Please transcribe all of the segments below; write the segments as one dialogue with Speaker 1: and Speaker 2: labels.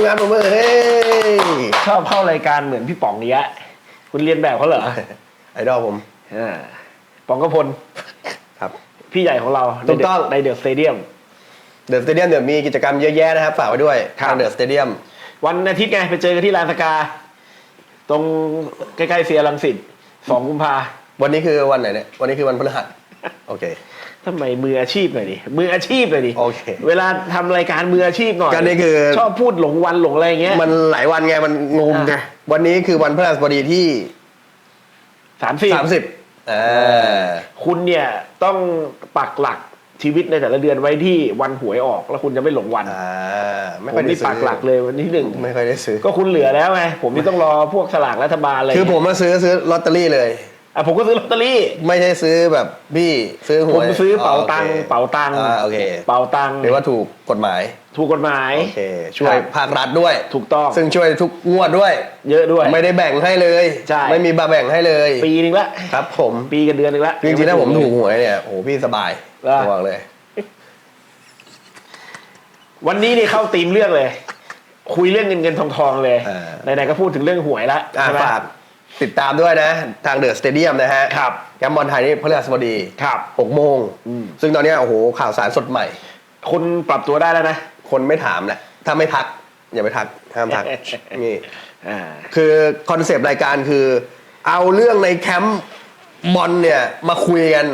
Speaker 1: มมือทีมงานผมมือเฮ้ย
Speaker 2: ชอบเข้ารายการเหมือนพี่ป๋องเนี้ยคุณเรียนแบบเขาเหรอ
Speaker 1: ไอดอลผม
Speaker 2: อ่าป๋องกพล
Speaker 1: ครับ
Speaker 2: พี่ใหญ่ของเรา
Speaker 1: ถูกต้อง
Speaker 2: ในเดอะสเตเดียม
Speaker 1: เดอะสเตเดียมเดี๋ยวมีกิจกรรมเยอะแยะนะครับฝากไว้ด้วย
Speaker 2: ครับ
Speaker 1: ทางเดอะสเตเดียม
Speaker 2: วันอาทิตย์ไงไปเจอกันที่ลานสกา ตรงใกล้ๆเซียรังสิตสองกุมภา
Speaker 1: วันนี้คือวันไหนเนี่ยวันนี้คือวันพฤหัสโอเค
Speaker 2: ทำไมมืออาชีพหน่อยดิมืออาชีพหน่อยดิ
Speaker 1: โอเค
Speaker 2: เวลาทำรายการมืออาชีพหน่อย
Speaker 1: ก็นี่คือ
Speaker 2: ชอบพูดหลงวันหลงอะไรอย่างเงี้ย
Speaker 1: มันหลายวันไงมันงงไง
Speaker 2: อะ
Speaker 1: วันนี้คือวันพฤหัสบดีที่
Speaker 2: สามสิบ
Speaker 1: 30อ่า
Speaker 2: คุณเนี่ยต้องปักหลักชีวิตในแต่ละเดือนไว้ที่วันหวยออกแล้วคุณจะไม่หลงวัน
Speaker 1: อ่าไม่
Speaker 2: ผ
Speaker 1: ค่อย
Speaker 2: ม
Speaker 1: ได้
Speaker 2: นี่
Speaker 1: ซื้
Speaker 2: ปักหลักเลยวันที่หนึ่ง
Speaker 1: ไม่ค่อยได้ซื้อ
Speaker 2: ก็คุณเหลือแล้วไงผมนี่ต้องรอพวกสลากรัฐบาลอะไร
Speaker 1: คือผมมาซื้อซื้อลอตเตอรี่เลย
Speaker 2: อะผมก็ซื้อลอตเตอรี่
Speaker 1: ไม่ใช่ซื้อแบบพี่ซื้อห
Speaker 2: ผ
Speaker 1: ว
Speaker 2: ม
Speaker 1: ย
Speaker 2: ซื้อเป๋าตังค์
Speaker 1: โอค
Speaker 2: เป๋าตังค์
Speaker 1: อ่าโอเค
Speaker 2: เป๋าตังค์
Speaker 1: หรือว่าถูกกฎหมาย
Speaker 2: ถูกกฎหมาย
Speaker 1: โอเคช่วย
Speaker 2: ครับ
Speaker 1: ภาครัฐด้วย
Speaker 2: ถูกต้อง
Speaker 1: ซึ่งช่วยทุกงวดด้วย
Speaker 2: เยอะด้วย
Speaker 1: ไม่ได้แบ่งให้เลย
Speaker 2: ใช่
Speaker 1: ไม่มีบาแบ่งให้เลย
Speaker 2: ปีนึงละ
Speaker 1: ครับ ผม
Speaker 2: ปีกันเดือนนึงละ
Speaker 1: จริงๆถ้าผมถูกหวยเนี่ยโอ้โหพี่สบาย
Speaker 2: อะ
Speaker 1: บอกเลย
Speaker 2: วันนี้นี่เข้าตีมเรื่องเลย คุยเรื่องเงินเงินทองทองเลย
Speaker 1: อ่า
Speaker 2: ไหนๆก็พูดถึงเรื่องหวยละ
Speaker 1: อะ
Speaker 2: ใช่ไหม
Speaker 1: ฝาก ติดตามด้วยนะ ทางเดอะสเตเดียมนะฮะ
Speaker 2: ครับ
Speaker 1: แกมบอลไทยนี่พฤหัสบดี
Speaker 2: ครับ
Speaker 1: หกโมง
Speaker 2: อืม
Speaker 1: ซึ่งตอนเนี้ยโอ้โหข่าวสารสดใหม่
Speaker 2: คุณปรับตัวได้แล้วนะ
Speaker 1: คนไม่ถามแหละ ถ้าไม่ทัก อย่าไปทัก ห้ามทัก นี่
Speaker 2: อ่า
Speaker 1: คือคอนเซปต์รายการคือ เอาเรื่องในแคมป์บอลเนี่ยมาคุยกัน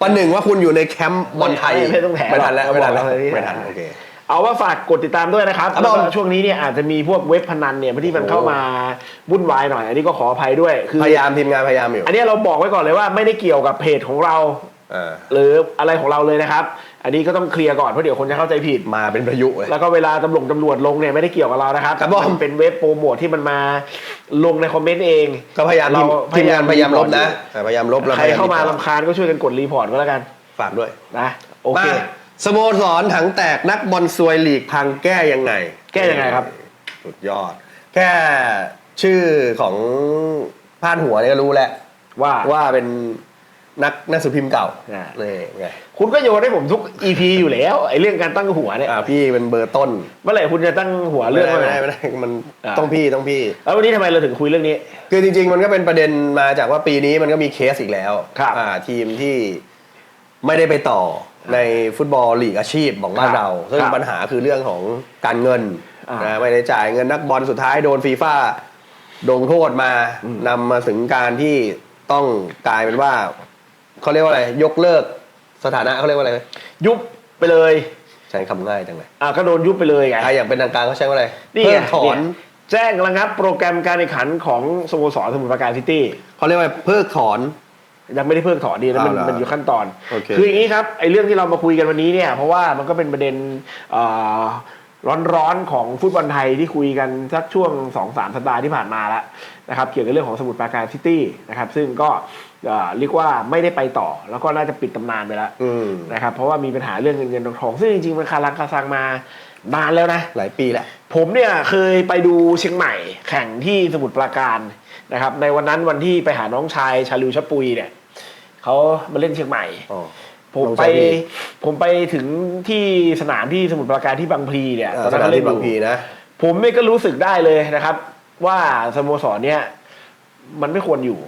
Speaker 1: ประหนึ่งว่าคุณอยู่ในแคมป์บอลไทย
Speaker 2: ไม่ไม่ต้องแถ
Speaker 1: ไม่ทันแล้ว
Speaker 2: หรอก
Speaker 1: ไม่ทันแล้ว
Speaker 2: เอาบอกเลย
Speaker 1: ไม่ทันโอเค
Speaker 2: เอาว่าฝากกดติดตามด้วยนะครับ
Speaker 1: ครับ
Speaker 2: แล้วก็
Speaker 1: ผม
Speaker 2: ช่วงนี้เนี่ยอาจจะมีพวกเว็บพนันเนี่ยที่มัน
Speaker 1: โอ้
Speaker 2: เข้ามาวุ่นวายหน่อย อันนี้ก็ขออภัยด้วยคือ
Speaker 1: พยายามทีมงานพยายามอยู่
Speaker 2: อันนี้เราบอกไว้ก่อนเลยว่าไม่ได้เกี่ยวกับเพจของเรา
Speaker 1: อ่า
Speaker 2: หรืออะไรของเราเลยนะครับ อันนี้ก็ต้องเคลียร์ก่อนเพราะเดี๋ยวคนจะเข้าใจผิด
Speaker 1: มาเป็นพายุเลย
Speaker 2: แล้วก็เวลาตำรวจตำรวจลงเนี่ยไม่ได้เกี่ยวกับเรานะครับ
Speaker 1: ครับผม
Speaker 2: นเป็นเว็บโปรโมทที่มันมาลงในคอมเมนต์เอง
Speaker 1: ก็พยายามทีม
Speaker 2: เร
Speaker 1: ทีมงานพยายามลบนะ
Speaker 2: รีพอร์ต
Speaker 1: อ่าพยายามลบ
Speaker 2: อ
Speaker 1: แล้ว
Speaker 2: ยู่ใคร
Speaker 1: พยย
Speaker 2: เข้ามา
Speaker 1: รีพอร์ต
Speaker 2: ลำคาญก็ช่วยกันกดรีพอร์ตก็แล้วกัน
Speaker 1: ฝากด้วย
Speaker 2: นะโอเค
Speaker 1: มา สโมสรถังแตกนักบอลซวยลีกพังแก้ยังไง
Speaker 2: แก้ยังไงครับ
Speaker 1: สุดยอด แค่ชื่อของพาดหัวเนี่ยก็รู้แล้ว
Speaker 2: ว่า
Speaker 1: ว่าเป็นนักหนักสือพิมพ์เก่า
Speaker 2: อ่า
Speaker 1: นี่ไง
Speaker 2: คุณก็โยนให้ผมทุก EP อยู่แล้วไอ้เรื่องการตั้งหัวเนี่ย
Speaker 1: อ่าพี่เป็นเบอร์ต้น
Speaker 2: เมื่อไหร่คุณจะตั้งหัวเรื่อง
Speaker 1: ไม่
Speaker 2: ว่า
Speaker 1: ได้
Speaker 2: ไง
Speaker 1: ไม่ได้ไม่ได้มัน
Speaker 2: อ่า
Speaker 1: ต้องพี่ต้องพี่
Speaker 2: แล้ววันนี้ทำไมเราถึงคุยเรื่องนี้
Speaker 1: คือจริงๆ มันก็เป็นประเด็นมาจากว่าปีนี้มันก็มีเคสอีกแล้ว
Speaker 2: ครับ
Speaker 1: อ่าทีมที่ไม่ได้ไปต่อ ในฟุตบอลลีกอาชีพของบ้าน
Speaker 2: ครับ
Speaker 1: เรา ซึ่ง
Speaker 2: ครับ
Speaker 1: ปัญหาคือเรื่องของการเงิน
Speaker 2: อ่าน
Speaker 1: นะไม่ได้จ่ายเงินนักบอลสุดท้ายโดนฟีฟ่าลงโทษมา
Speaker 2: อืม
Speaker 1: นำมาถึงการที่ต้องกลายเป็นว่าเขาเรียกว่าอะไร ยกเลิกสถานะเขาเรียกว่าอะไร
Speaker 2: ยุบไปเลย
Speaker 1: ใช้คำง่ายจังเลย
Speaker 2: อะก็โดนยุบไปเลยไง
Speaker 1: อะอย่างเป็นทางการเขาใช้ว่าอะไร
Speaker 2: นี่
Speaker 1: เพิ
Speaker 2: ไง
Speaker 1: กถอน
Speaker 2: เนี่ยแจ้งระงับโปรแกรมการแข่งขันของสโมสรสมุทรปราการซิตี้
Speaker 1: เขาเรียกว่าเพิกถอน
Speaker 2: ยังไม่ได้เพิกถอนดีนะมัน
Speaker 1: เอาเหรอ
Speaker 2: มันอยู่ขั้นตอน
Speaker 1: โอเค
Speaker 2: คืออย่างนี้ครับไอ้เรื่องที่เรามาคุยกันวันนี้เนี่ย เพราะว่ามันก็เป็นประเด็นร้อนร้อนๆของฟุตบอลไทยที่คุยกันสักช่วง2อสามสัปดาห์ที่ผ่านมาแล้วนะครับเกี่ยวกับเรื่องของสมุทรปราการซิตี้นะครับซึ่งก็เอ่อเรียกว่าไม่ได้ไปต่อแล้วก็น่าจะปิดตำนานไปแล้ว
Speaker 1: อืม
Speaker 2: นะครับเพราะว่ามีปัญหาเรื่องเงินเงินทองทองซึ่งจริงๆมันคารังคาซังมานานแล้วนะ
Speaker 1: หลายปีแหละ
Speaker 2: ผมเนี่ยเคยไปดูเชียงใหม่แข่งที่สมุทรปราการนะครับในวันนั้นวันที่ไปหาน้องชายชาลิวชะปุยเนี่ย เขามาเล่นเชียงใหม่
Speaker 1: อ๋อ
Speaker 2: ผม
Speaker 1: น้อง
Speaker 2: ไป
Speaker 1: ชายพี่
Speaker 2: ผมไปถึงที่สนามที่สมุทรปราการที่บางพลีเนี่ย
Speaker 1: อ่า
Speaker 2: ตอน
Speaker 1: ส
Speaker 2: นั้น
Speaker 1: นาม
Speaker 2: เขาเล่
Speaker 1: ที่
Speaker 2: น
Speaker 1: บาง
Speaker 2: อ
Speaker 1: พี
Speaker 2: ยู่
Speaker 1: นะ
Speaker 2: ผมเนี่ยก็รู้สึกได้เลยนะครับ ว่าสโมสรเนี่ย มันไม่ควรอยู่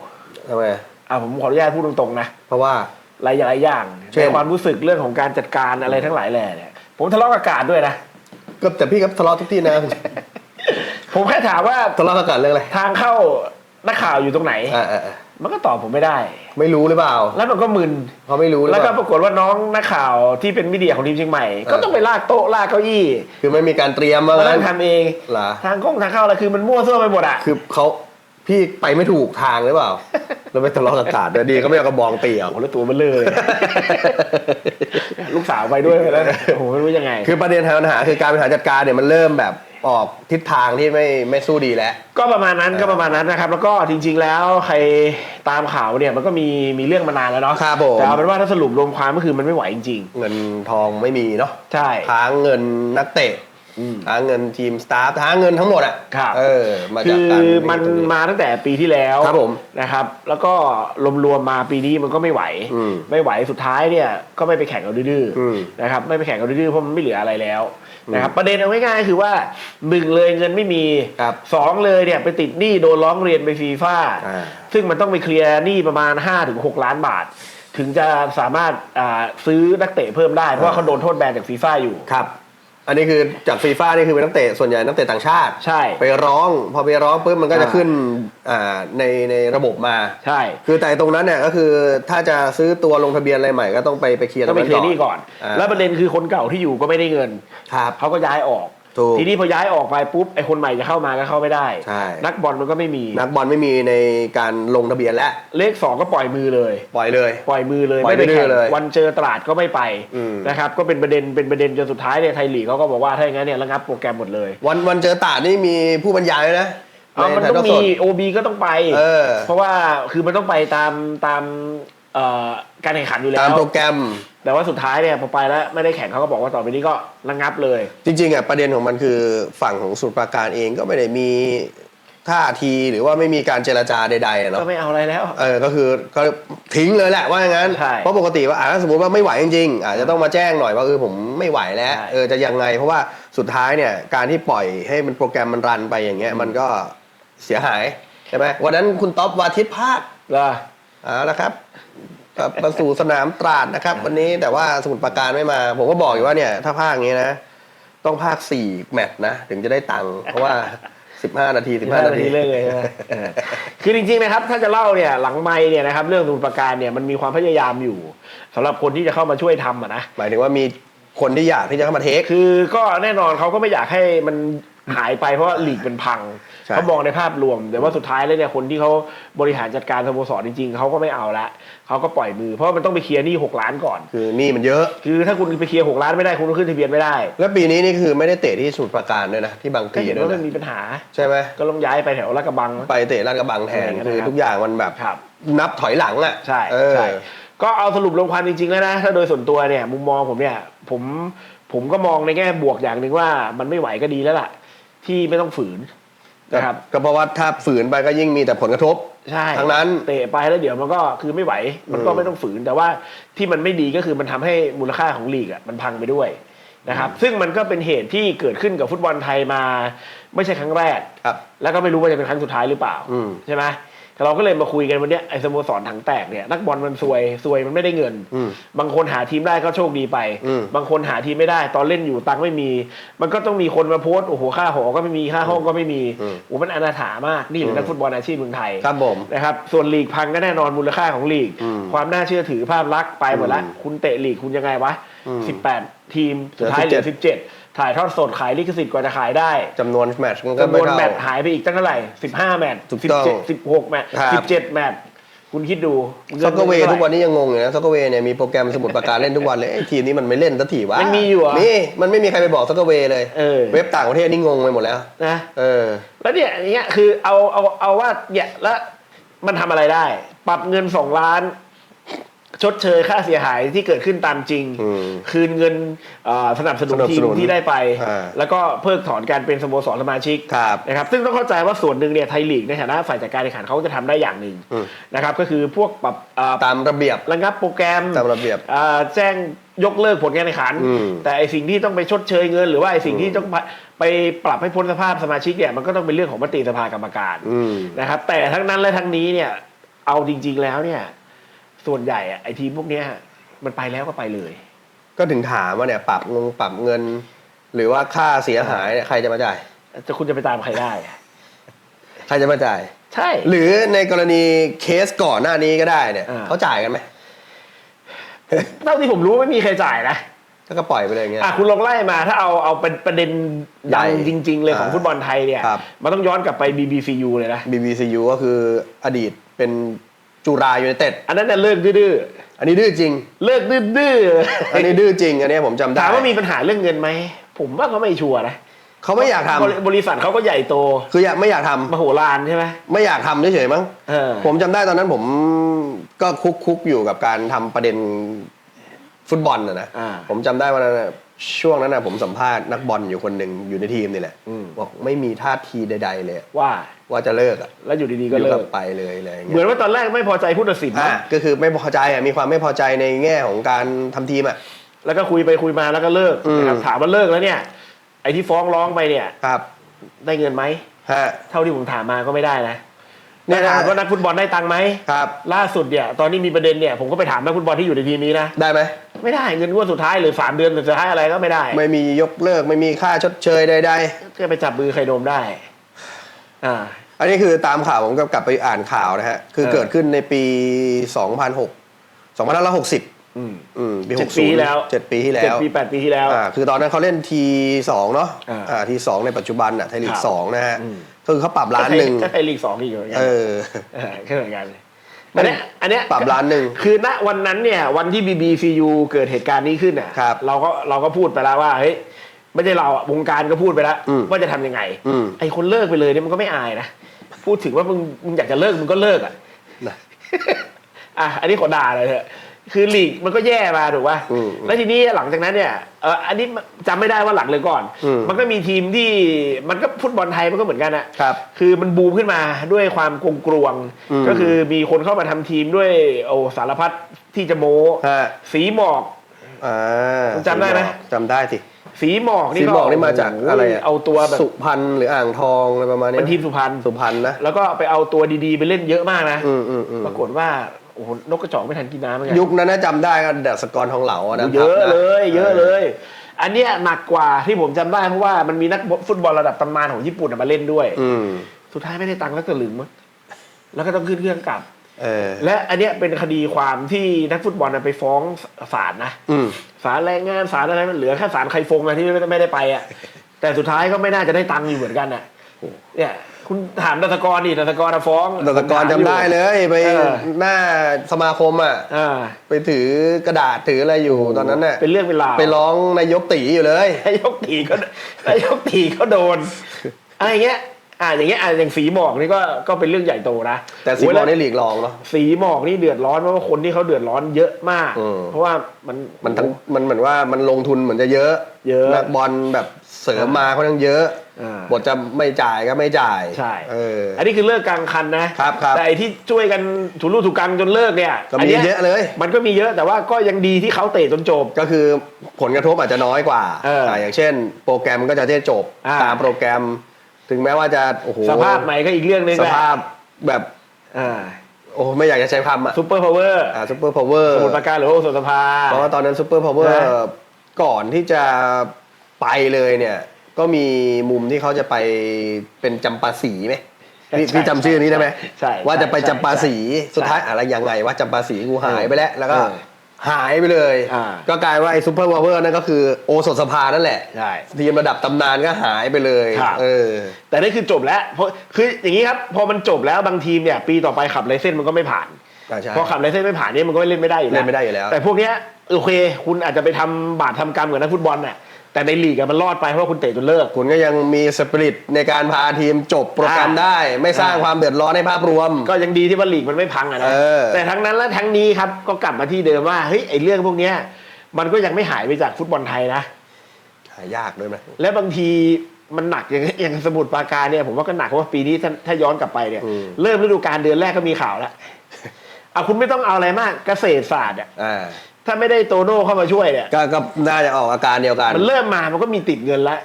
Speaker 1: ทำไม
Speaker 2: อ่าผมขออนุญาตพูดตรงๆนะ
Speaker 1: เพราะว่า
Speaker 2: หลายอย่างหลายอย่าง
Speaker 1: เช่น
Speaker 2: ในความรู้สึกเรื่องของการจัดการอะไรทั้งหลายแหล่เนี่ย ผมทะเลาะกับกาดด้วยนะ
Speaker 1: ก็แต่พี่ครับทะเลาะทุกที่นะ
Speaker 2: ผมแค่ถามว่า
Speaker 1: ทะเลาะกันเรื่องอะไร
Speaker 2: ทางเข้า นักข่าวอยู่ตรงไหน
Speaker 1: อ่าอ่าอ่า
Speaker 2: มันก็ตอบผมไม่ได้
Speaker 1: ไม่รู้หรือเปล่า
Speaker 2: แล้วมันก็มึน
Speaker 1: เขาไม่รู้หรือ
Speaker 2: แล้ว
Speaker 1: เป
Speaker 2: ก็
Speaker 1: ล่า
Speaker 2: ปรากฏว่าน้องนักข่าวที่เป็นมิเดียของทีมเชียงใหม่
Speaker 1: เออ
Speaker 2: ก็ต้องไปลากโต๊ะลากเก้าอี้
Speaker 1: คือไม่มีการเตรียมว่า
Speaker 2: มา
Speaker 1: งั้
Speaker 2: นั่
Speaker 1: น
Speaker 2: งทำเอง
Speaker 1: เหรอ
Speaker 2: ทางกล้องทางเข้าอะไรคือมันมั่วซั่วไปหมดอะ
Speaker 1: คือเขาพี่ไปไม่ถูกทางหรือเปล่า แล้วไปทะเลาะกับกาดด้วยดีก็ไม่เอากระบองตีเอา
Speaker 2: โอ้โหแล้วตัวมันเลยลูกสาวไปด้วยแล้ว โอ้โหไม่รู้ยังไง
Speaker 1: คือประเด็นทางปัญหาคือการบริหารจัดการเนี่ยมันเริ่มแบบ ออกทิศทางที่ไม่ไม่สู้ดีแล้ว
Speaker 2: ก็ประมาณนั้นก็ประมาณนั้นนะครับ แล้วก็จริง ๆ แล้วใครตามข่าวเนี่ยมันก็มีมีเรื่องมานานแล้วเนาะ
Speaker 1: ครับผม
Speaker 2: แต่เอาเป็นว่าถ้าสรุปรวมความก็คือมันไม่ไหวจริง
Speaker 1: เงินทองไม่มีเนาะ
Speaker 2: ๆ ใช่
Speaker 1: ค้างเงินนักเตะ
Speaker 2: อืม
Speaker 1: หาเงินทีมสตาฟหาเงินทั้งหมดอะ
Speaker 2: ครับ
Speaker 1: เออ มา
Speaker 2: คื
Speaker 1: จาก
Speaker 2: อ
Speaker 1: การ
Speaker 2: มัน
Speaker 1: ตรง
Speaker 2: มาตั้งแต่ปีที่แล้ว
Speaker 1: ครับผม
Speaker 2: นะครับ แล้วก็รวมๆมาปีนี้มันก็ไม่ไหว
Speaker 1: อืม
Speaker 2: ไม่ไหวสุดท้ายเนี่ยก็ไม่ไปแข่งเอาดื้อ
Speaker 1: อืม
Speaker 2: ๆนะครับไม่ไปแข่งเอาดื้อๆเพราะมันไม่เหลืออะไรแล้ว นะครับประเด็นเอาง่ายๆคือว่าหนึ่งเลยเงินไม่มี
Speaker 1: ครับ
Speaker 2: สองเลยเนี่ยไปติดหนี้โดนร้องเรียนไปฟีฟ่า
Speaker 1: อ่า
Speaker 2: ซึ่งมันต้องไปเคลียร์หนี้ประมาณ 5-6 ล้านบาท ถึงจะสามารถอ่าซื้อนักเตะเพิ่มได้เพราะว่าเขาโดนโทษแบนจากฟีฟ่าอยู่
Speaker 1: ครับ อันนี้คือจากฟีฟ่านี่คือเป็นนักเตะส่วนใหญ่นักเตะต่างชาติ
Speaker 2: ใช่
Speaker 1: ไปร้อง พอไปร้องปุ๊บมันก็จะ
Speaker 2: อ่า
Speaker 1: ขึ้นอ่าในในระบบมา
Speaker 2: ใช่
Speaker 1: คือแต่ตรงนั้นเนี่ยก็คือถ้าจะซื้อตัวลงทะเบียนอะไรใหม่ก็ต้องไปไปเคลียร์
Speaker 2: ต้องไปเคลียร์หนี้
Speaker 1: ตรง
Speaker 2: ก่อนาแล้วประเด็นคือคนเก่าที่อยู่ก็ไม่ได้เงิน
Speaker 1: ครับ
Speaker 2: เขาก็ย้ายออก
Speaker 1: ถูก
Speaker 2: ทีนี้พอย้ายออกไปปุ๊บไอ้คนใหม่จะเข้ามาก็เข้าไม่ได้
Speaker 1: ใช่
Speaker 2: นักบอลมันก็ไม่มี
Speaker 1: นักบอลไม่มีในการลงทะเบียนแล้ว
Speaker 2: เลขสองก็ปล่อยมือเลย
Speaker 1: ปล่อยเลย
Speaker 2: ปล่อยมือเลย
Speaker 1: ปล่อย
Speaker 2: ไม่ไป
Speaker 1: ดื้
Speaker 2: แข่
Speaker 1: องเลย
Speaker 2: วันเจอตลาดก็ไม่ไป
Speaker 1: อืม
Speaker 2: นะครับก็เป็นประเด็นเป็นประเด็นจนสุดท้ายเนี่ยไทยลีกเขาก็บอกว่าถ้าอย่างนั้นเนี่ยระงับโปรแกรมหมดเลย
Speaker 1: วันวันเจอตาดนี่มีผู้บรรยายด้วยนะ
Speaker 2: เอามัน
Speaker 1: ในถ่าย
Speaker 2: ต้อง
Speaker 1: ท
Speaker 2: มี
Speaker 1: ดสด
Speaker 2: โอบีก็ต้องไป
Speaker 1: เออ
Speaker 2: เพราะว่าคือมันต้องไปตามตามเอ่อการแข่งขันอยู่แล้
Speaker 1: ตาม
Speaker 2: ว
Speaker 1: โปรแกรม
Speaker 2: แต่ว่าสุดท้ายเนี่ยพอไปแล้วไม่ได้แข่งเขาก็บอกว่าต่อไปนี้ก็ระงับเลย
Speaker 1: จริงๆอะประเด็นของมันคือฝั่งของสมุทรปราการเองก็ไม่ได้มีท่าทีหรือว่าไม่มีการเจรจาใดๆอะเนาะ
Speaker 2: ก็ไม่เอาอะไรแล้ว
Speaker 1: เออก็คือก็ทิ้งเลยแหละว่าอย่างนั้น
Speaker 2: ใช่
Speaker 1: เพราะปกติว่าอะถ้าสมมติว่าไม่ไหวจริงๆอาจจะต้องมาแจ้งหน่อยว่าเออผมไม่ไหวแล้ว
Speaker 2: ใช่
Speaker 1: เออจะยังไง เพราะว่าสุดท้ายเนี่ยการที่ปล่อยให้มันโปรแกรมมันรันไปอย่างเงี้ยมันก็เสียหายใช่ไหมวันนั้นคุณท็อปวาทิตพลาด
Speaker 2: เหรอ
Speaker 1: เอาละครับ กลับมาสู่สนามตราดนะครับ วันนี้แต่ว่าสมุทรปราการไม่มา ผมก็บอกอยู่ว่าเนี่ย ถ้าภาคอย่างนี้นะ ต้องภาคสี่แมตช์นะ ถึงจะได้ตังค์เพราะว่าสิบห้านาทีสิบห้านาที
Speaker 2: เลิกเลยใช่ไหมเออคือจริงๆนะครับ ถ้าจะเล่าเนี่ยหลังไม้เนี่ยนะครับ เรื่องสมุทรปราการเนี่ยมันมีความพยายามอยู่สำหรับคนที่จะเข้ามาช่วยทำอะนะ
Speaker 1: หมายถึงว่ามีคนที่อยากที่จะเข้ามาเทค
Speaker 2: คือก็แน่นอนเขาก็ไม่อยากให้มัน หายไปเพราะว่าลีกมันพัง
Speaker 1: ใช่
Speaker 2: เขามองในภาพรวม แต่ว่าสุดท้ายแล้วเนี่ยคนที่เขาบริหารจัดการสโมสรจริงๆเขาก็ไม่เอาละเขาก็ปล่อยมือ เพราะว่ามันต้องไปเคลียร์หนี้หกล้านก่อน
Speaker 1: คือนี่มันเยอะ
Speaker 2: คือถ้าคุณไปเคลียร์หกล้านไม่ได้คุณก็ขึ้นทะเบียนไม่ได้
Speaker 1: แล้วปีนี้นี่คือไม่ได้เตะที่สมุทรปราการด้วยนะ ที่บาง
Speaker 2: ก็
Speaker 1: พี
Speaker 2: เห็น
Speaker 1: ด้วย
Speaker 2: ว่ามัน
Speaker 1: นะ
Speaker 2: มีปัญหา
Speaker 1: ใช่ไหม
Speaker 2: ก็ต้องย้ายไปแถวลาดกระบัง
Speaker 1: ไปเตะลาดกระบังแทน
Speaker 2: อะไรอย่างเงี้ย
Speaker 1: คือ
Speaker 2: นะครับ
Speaker 1: ทุกอย่างมันแบบ
Speaker 2: ครับ
Speaker 1: นับถอยหลังอะ
Speaker 2: ใช่
Speaker 1: เออ
Speaker 2: ใช่ก็เอาสรุปลงความจริงๆแล้วนะถ้าโดยส่วนตัวเนี่ยมุมมองผมเนี่ยผมผมก็มองในแง่บวกอย่างหนึ่งว่ามันไม่ไหวก็ดีแล้วล่ะ ที่ไม่ต้องฝืนนะครับ
Speaker 1: ก็เพราะว่าถ้าฝืนไปก็ยิ่งมีแต่ผลกระทบ
Speaker 2: ใช่
Speaker 1: ทั้งนั้น
Speaker 2: เตะไปแล้วเดี๋ยวมันก็คือไม่ไหว มันก็
Speaker 1: อืม
Speaker 2: ไม่ต้องฝืน แต่ว่าที่มันไม่ดีก็คือมันทำให้มูลค่าของลีกอะมันพังไปด้วยนะครับซึ่งมันก็เป็นเหตุที่เกิดขึ้นกับฟุตบอลไทยมา ไม่ใช่ครั้งแรก
Speaker 1: ครับ
Speaker 2: แล้วก็ไม่รู้ว่าจะเป็นครั้งสุดท้ายหรือเปล่า
Speaker 1: อืม
Speaker 2: ใช่ไหมแต่ เราก็เลยมาคุยกันวันเนี้ยไอ้สโมสรถังแตกเนี่ยนักบอลมันซวยซวยมันไม่ได้เงิน
Speaker 1: อืม
Speaker 2: บางคนหาทีมได้ก็โชคดีไป
Speaker 1: อืม
Speaker 2: บางคนหาทีมไม่ได้ ตอนเล่นอยู่ตังค์ไม่มี มันก็ต้องมีคนมาโพสต์โอ้โหค่าหอก็ไม่มีค่าห้องก็ไม่มี
Speaker 1: อืม
Speaker 2: โอ้มันอนาถามากนี่แหละนักฟุตบอลอาชีพเมืองไทย
Speaker 1: ครับผม
Speaker 2: นะครับส่วนลีกพังก็แน่นอนมูลค่าของลีก
Speaker 1: อืม
Speaker 2: ความน่าเชื่อถือภาพลักษณ์ไปหมดละ
Speaker 1: อืม
Speaker 2: คุณเตะลีกคุณยังไงวะ
Speaker 1: อืม
Speaker 2: 18 ทีมสุดท้ายเหลือ
Speaker 1: 17
Speaker 2: 17 ถ่ายทอดสดขายลิขสิทธิ์กว่าจะขายได้
Speaker 1: จำนวนแมตช์มันก็
Speaker 2: จำน
Speaker 1: ไม่
Speaker 2: วน
Speaker 1: เท่า
Speaker 2: แมตช์หายไปอีกตั้งเท่าไหร่15แมตช์
Speaker 1: ถูกต้อง
Speaker 2: 17 16แมตช์
Speaker 1: ครับ
Speaker 2: 17แมตช์คุณคิดดู
Speaker 1: ซ็อกเกอร์เวย์
Speaker 2: งิ
Speaker 1: ทุกวัน
Speaker 2: ท่าไหร่
Speaker 1: นี้ยังงงอยู่นะซ็อกเกอร์เวย์เนี่ยมีโปรแกรมสมุดประการเล่นทุกวันเลยไอ้ทีมนี้มันไม่เล่นสักทีวะ
Speaker 2: มันมีอยู่เหรอ
Speaker 1: มีมันไม่มีใครไปบอกซ็อกเกอร์เวย์เลย
Speaker 2: เออ
Speaker 1: เว็บต่างประเทศนี่งงไปหมดแล้ว
Speaker 2: นะ
Speaker 1: เออ
Speaker 2: แล้วเนี่ยอย่างเงี้ยคือเอาเอาเอาว่าเนี่ยแล้วมันทำอะไรได้ ปรับเงิน2ล้าน ชดเชยค่าเสียหายที่เกิดขึ้นตามจริง
Speaker 1: อืม
Speaker 2: คืนเงินเอ่อสนับสนุน
Speaker 1: สนับ
Speaker 2: ที
Speaker 1: สนุ
Speaker 2: ม
Speaker 1: น
Speaker 2: ที่ได้ไป
Speaker 1: อ่า
Speaker 2: แล้วก็เพิกถอนการเป็นสโมสรสมาชิก
Speaker 1: ครับ
Speaker 2: นะครับซึ่งต้องเข้าใจว่าส่วนหนึ่งเนี่ยไทยลีกในฐานะฝ่ายจัดการแข่งขันเขาก็จะทำได้อย่างหนึ่ง
Speaker 1: อืม
Speaker 2: นะครับก็คือพวกปรับเอ่อ
Speaker 1: ตามระเบียบ
Speaker 2: ระงับโปรแกรม
Speaker 1: ตามระเบียบ
Speaker 2: เอ่อแจ้งยกเลิกผลการแข่งขัน
Speaker 1: อืม
Speaker 2: แต่ไอสิ่งที่ต้องไปชดเชยเงิน หรือว่าไอสิ่งที่ต้องไปปรับให้พ้นสภาพสมาชิกเนี่ยมันก็ต้องเป็นเรื่องของมติสภากรรมการ
Speaker 1: อืม
Speaker 2: นะครับแต่ทั้งนั้นและทั้งนี้เนี่ยเอาจริง ๆแล้วเนี่ย ส่วนใหญ่อะไอทีมพวกเนี้ยมันไปแล้วก็ไปเลย
Speaker 1: ก็ถึงถามว่าเนี่ยปรับงงปรับเงิน หรือว่าค่าเสียหายเนี่ยใครจะมาจ่าย
Speaker 2: จะคุณจะไปตามใครได้อะ
Speaker 1: ใครจะมาจ่าย
Speaker 2: ใช่
Speaker 1: หรือในกรณีเคสก่อนหน้านี้ก็ได้เนี่ย
Speaker 2: อ่า
Speaker 1: เขาจ่ายกันไหม
Speaker 2: เท่าที่ผมรู้ไม่มีใครจ่ายนะ
Speaker 1: แล้วก็ปล่อยไปเลยอย่างเงี้ย
Speaker 2: อะคุณลองไล่มาถ้าเอาเอาเป็นประเด็นดัง
Speaker 1: ใหญ่
Speaker 2: จริง ๆ เลยของ
Speaker 1: อ่า
Speaker 2: ฟุตบอลไทยเนี่ย
Speaker 1: ครับ
Speaker 2: มันต้องย้อนกลับไป BBCU เลยนะ
Speaker 1: BBCU ก็คืออดีตเป็น จุฬายูไนเต็ด
Speaker 2: อันนั้นน่ะเลิกดื้อ
Speaker 1: อันนี้ดื้อจริง
Speaker 2: ๆเลิกดื้อๆ
Speaker 1: อันนี้ดื้อจริง อันนี้ผมจำได้
Speaker 2: ถามว่ามีปัญหาเรื่องเงินไหมผมว่าเขาไม่ชัวร์นะ
Speaker 1: เขาไม่อยากทำ
Speaker 2: บริบริษัทเขาก็ใหญ่โต
Speaker 1: คืออยากไม่อยากทำ
Speaker 2: มโหฬารใช่ไหม
Speaker 1: ไม่อยากทำเฉยๆมั้ง
Speaker 2: เออ
Speaker 1: ผมจำได้ตอนนั้นผมก็คุกคุกอยู่กับการทำประเด็นฟุตบอลนะนะ
Speaker 2: อ่า
Speaker 1: ผมจำได้ว่านั้นน่ะ ช่วงนั้นนะผมสัมภาษณ์นักบอลอยู่คนหนึ่งอยู่ในทีมนี่แหละ
Speaker 2: อืม
Speaker 1: บอกไม่มีท่าทีใด ๆ เลย
Speaker 2: ว่า
Speaker 1: ว่าจะเลิกอะ
Speaker 2: แล้วอยู่ดีๆก็
Speaker 1: อยู่
Speaker 2: เลิ
Speaker 1: กั
Speaker 2: ก
Speaker 1: บไปเลยอะไรอย่าง
Speaker 2: เห
Speaker 1: เงี้
Speaker 2: มือยนว่าตอนแรกไม่พอใจผู้ตัดสิน
Speaker 1: อ่า
Speaker 2: นะ
Speaker 1: ก็คือไม่พอใจอะมีความไม่พอใจในแง่ของการทำทีมอะ
Speaker 2: แล้วก็คุยไปคุยมาแล้วก็เลิก
Speaker 1: อืม
Speaker 2: นะครับถามว่าเลิกแล้วเนี่ย ไอ้ที่ฟ้องร้องไปเนี่ย
Speaker 1: ครับ
Speaker 2: ได้เงินไหม
Speaker 1: ฮะ
Speaker 2: เท่าที่ผมถามมาก็ไม่ได้นะ
Speaker 1: เนี่
Speaker 2: เนี่ย
Speaker 1: ย
Speaker 2: ถามว่านักฟุตบอลได้ตังค์ไหม
Speaker 1: ครับ
Speaker 2: ล่าสุดเนี่ย ตอนนี้มีประเด็นเนี่ยผมก็ไปถามนักฟุตบอลที่อยู่ในทีมนี้นะ
Speaker 1: ได้ไหม
Speaker 2: ไม่ได้เงินงวดสุดท้ายหรือสามเดือนสุดท้ายอะไรก็ไม่ได้
Speaker 1: ไม่มียกเลิกไม่มีค่าชดเชยใด
Speaker 2: ก็ไปจับมือใครโดมได้ อ่า
Speaker 1: ๆ อันนี้คือตามข่าวผมก็กลับไปอ่านข่าวนะฮะ คือ
Speaker 2: เออ
Speaker 1: เกิดขึ้นในปี 2006 2560
Speaker 2: อืม
Speaker 1: อืมปี
Speaker 2: เจ็ด
Speaker 1: 60
Speaker 2: ปีที่แล้ว
Speaker 1: เจ็ดปีที่แล้
Speaker 2: เจ็ด
Speaker 1: ว
Speaker 2: ปีแปดปีที่แล้ว
Speaker 1: อ่าคือตอนนั้นเขาเล่นทีสองเนาะ
Speaker 2: อ่า
Speaker 1: อ่าทีสองในปัจจุบันอะไทยลี
Speaker 2: ค
Speaker 1: ก
Speaker 2: รับ
Speaker 1: สองนะฮะ
Speaker 2: อืม
Speaker 1: คือเขาปรับล้านหนึ่ง
Speaker 2: ก็ไทยลีกสองอีกเหมือนกั
Speaker 1: เออ
Speaker 2: เออก็เหมือนกัน อันเนี้ยอันเนี้ย
Speaker 1: ปรับล้านหนึ่ง
Speaker 2: คือณวันนั้นเนี่ยวันที่ BBCU เกิดเหตุการณ์นี้ขึ้นอะ
Speaker 1: ครับ
Speaker 2: เราก็เราก็พูดไปแล้วว่าเฮ้ยไม่ใช่เราอะวงการก็พูดไปแล้ว
Speaker 1: อืม
Speaker 2: ว่าจะทำยังไง
Speaker 1: อืม
Speaker 2: ไอ้คนเลิกไปเลยเนี่ยมันก็ไม่อายนะพูดถึงว่ามึงมึงอยากจะเลิกมึงก็เลิกอะ
Speaker 1: นะ
Speaker 2: อะ อันนี้ขอด่าเลยเถอะ คือลีกมันก็แย่มาถูกป่ะ
Speaker 1: อืม
Speaker 2: แล้วทีนี้หลังจากนั้นเนี่ยเอออันนี้จำไม่ได้ว่าหลังเลยก่อน
Speaker 1: อืม
Speaker 2: มันก็มีทีมที่มันก็ฟุตบอลไทยมันก็เหมือนกันอะ
Speaker 1: ครับ
Speaker 2: คือมันบูมขึ้นมาด้วยความกลงกลวง
Speaker 1: อืม
Speaker 2: ก็คือมีคนเข้ามาทำทีมด้วยโอ้สารพัดที่จะโม้
Speaker 1: ฮะ
Speaker 2: สีหมอก
Speaker 1: อ่า
Speaker 2: จำได้ไหม
Speaker 1: จำได้สิ
Speaker 2: สีหมอกนี่
Speaker 1: สีหมอกนี่มาจาก
Speaker 2: โโห
Speaker 1: อะไระ
Speaker 2: เอาตัวแบบ
Speaker 1: สุพรรณหรืออ่างทองอะไรประมาณนี้
Speaker 2: เป็นทีมสุพรรณ
Speaker 1: สุพรรณนะ
Speaker 2: แล้วก็ไปเอาตัวดีๆ ไปเล่นเยอะมากนะ
Speaker 1: อืมอืมอืม
Speaker 2: ปรากฏว่าโอ้โหนกกระจอกไม่ทันกินน้ำเหมือนกัน
Speaker 1: ยุคนั้นนะจำได้ก็ดัสกรทองเหลาอะนะ
Speaker 2: เยอะ
Speaker 1: ครับน
Speaker 2: เลย เยอะเลย อันเนี้ยหนักกว่าที่ผมจำได้เพราะว่ามันมีนักฟุตบอลระดับตำนานของญี่ปุ่นอะมาเล่นด้วย
Speaker 1: อืม
Speaker 2: สุดท้ายไม่ได้ตังค์แล้วก็หลึงมั้งแล้วก็ต้องขึ้นเครื่องกลับ
Speaker 1: เออ
Speaker 2: และอันเนี้ยเป็นคดีความที่นักฟุตบอลน่ะไปฟ้องศาลนะ
Speaker 1: อืม
Speaker 2: ศาลแรงงานศาลอะไรมันเหลือแค่ศาลใครฟงนะที่ไม่ได้ไม่ได้ไปอะ แต่สุดท้ายก็ไม่น่าจะได้ตังค์อยู่เหมือนกันอะเนี่ย คุณถามดัตกรดิดัตกรน่ะฟ้อง
Speaker 1: ดัสกรจำได้เลยไป
Speaker 2: เออ
Speaker 1: หน้าสมาคมอะ
Speaker 2: อ่า
Speaker 1: ไปถือกระดาษถืออะไรอยู่ตอนนั้นน่ะ
Speaker 2: เป็นเรื่องเป็นราว
Speaker 1: ไปร้องนายกตีอยู่เลย
Speaker 2: นายกตีก็นายกตีก็โดนอะไรอย่างเงี้ยอ่าอย่างเงี้ยอ่าอย่างสีหมอกนี่ก็ก็เป็นเรื่องใหญ่โตนะ
Speaker 1: แต่สีบอลได้หลีกรองเนาะ
Speaker 2: สีหมอกนี่เดือดร้อนเพราะว่าคนที่เขาเดือดร้อนเยอะมาก
Speaker 1: อืม
Speaker 2: เพราะว่ามัน
Speaker 1: มันทั้งมันเหมือนว่ามันลงทุนเหมือนจะเยอะ
Speaker 2: เยอะ
Speaker 1: นักบอลแบบ เสริมมาเขาทั้งเยอะ
Speaker 2: อ่า
Speaker 1: บทจะไม่จ่ายก็ไม่จ่าย
Speaker 2: ใช่
Speaker 1: เออ
Speaker 2: อันนี้คือเลิกกลางคันนะครับ
Speaker 1: ครับ
Speaker 2: แต่ไอ้ที่ช่วยกันถูรูถูกกังจนเลิกเนี่ย
Speaker 1: ก็มี
Speaker 2: นนี้
Speaker 1: เยอะเลย
Speaker 2: มันก็มีเยอะแต่ว่าก็ยังดีที่เขาเตะจนจบ
Speaker 1: ก็คือผลกระทบอาจจะน้อยกว่า
Speaker 2: เอออ่า
Speaker 1: อย่างเช่น โปรแกรมก็จะได้จบ
Speaker 2: อ่า
Speaker 1: ตามโปรแกรม ถึงแม้ว่าจะโอ้โห
Speaker 2: สภาพใหม่ก็อีกเรื่องหนึง
Speaker 1: ส
Speaker 2: แหละ
Speaker 1: ภาพแบบ
Speaker 2: อ่า
Speaker 1: โอ้ไม่อยากจะใช้คำอะ
Speaker 2: ซูเปอร์พาวเวอร์
Speaker 1: อ่าซูเปอร์พาวเวอร์
Speaker 2: สมุทรปราการหรือว่าโอสถสภา
Speaker 1: เพราะว่าตอนนั้นซูเปอร์พาวเวอร์
Speaker 2: นะ
Speaker 1: ก่อนที่จะ ไปเลยเนี่ย ก็มีมุมที่เขาจะไปเป็นจำปาสีไหมพี่พี่จำชื่อนี้ได้ไหม
Speaker 2: ใช่
Speaker 1: ว่าจะไป
Speaker 2: ใช่
Speaker 1: จำปาสี
Speaker 2: ใช่
Speaker 1: สุดท้ายอะไรยังไงว่าจำปาสีกูหายไปแล้วแล้วก็
Speaker 2: เออ
Speaker 1: หายไปเลย
Speaker 2: อ่า
Speaker 1: ก็กลายว่าไอ้ซูเปอร์พาวเวอร์นั่นก็คือโอสถสภานั่นแหละ
Speaker 2: ใช่
Speaker 1: ทีมระดับตำนานก็หายไปเลย
Speaker 2: ครับ
Speaker 1: เออ
Speaker 2: แต่นี่คือจบแล้วเพราะคืออย่างนี้ครับ พอมันจบแล้วบางทีมเนี่ยปีต่อไปขับไลเซนส์มันก็ไม่ผ่าน
Speaker 1: อ่าใช่
Speaker 2: พอขับไลเซนส์ไม่ผ่านเนี่ยมันก็เล่นไม่ได้อยู่แล้ว
Speaker 1: เล่นไม่ได้อยู่แล้ว
Speaker 2: แต่พวกเนี้ยโอเค คุณอาจจะไปทำบาปทำกรรมกับนักฟุตบอลน่ะ แต่ในลีกอะมันรอดไปเพราะว่าคุณเตะจนเลิก
Speaker 1: คุณก็ยังมีสปิริตในการพาทีมจบโปรแกรม
Speaker 2: อ่า
Speaker 1: ได้ ไม่สร้าง
Speaker 2: อ่า
Speaker 1: ความเดือดร้อนให้ภาพรวม
Speaker 2: ก็ยังดีที่ว่าลีกมันไม่พังอะนะ
Speaker 1: เออ
Speaker 2: แต่ทั้งนั้นและทั้งนี้ครับก็กลับมาที่เดิมว่าเฮ้ยไอ้เรื่องพวกเนี้ยมันก็ยังไม่หายไปจากฟุตบอลไทยนะ
Speaker 1: หายากด้วยไหม
Speaker 2: และบางทีมันหนักอย่างอย่างสมุดปราการเนี่ยผมว่าก็หนักเพราะว่าปีนี้ถ้าถ้าย้อนกลับไปเนี่ย
Speaker 1: อืม
Speaker 2: เริ่มฤดูกาลเดือนแรกก็มีข่าวแล้วเอาคุณไม่ต้องเอาอะไรมากเกษตรศาสตร์อะ
Speaker 1: อ่า
Speaker 2: ถ้าไม่ได้โตโน่เข้ามาช่วยเนี่ย
Speaker 1: ก็ก็น่าจะออกอาการเดียวกัน
Speaker 2: มันเริ่มมามันก็มีติดเงินแล้ว